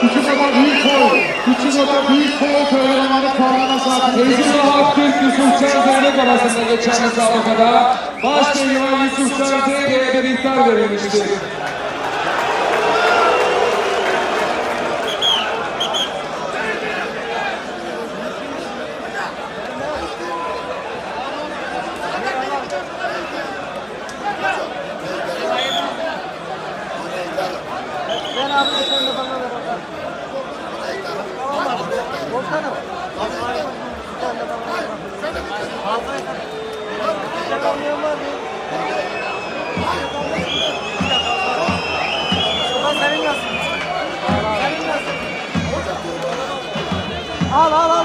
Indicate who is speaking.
Speaker 1: Küçükada büyük koy. Küçükada büyük koy kahramanı puanına sahip.
Speaker 2: Ezgi Hakkı Yusuf Çerze'nin arasında geçen müsabakada baş pehlivan Yusuf Çerze'ye bir iftar verilmiştir.
Speaker 3: Al al al.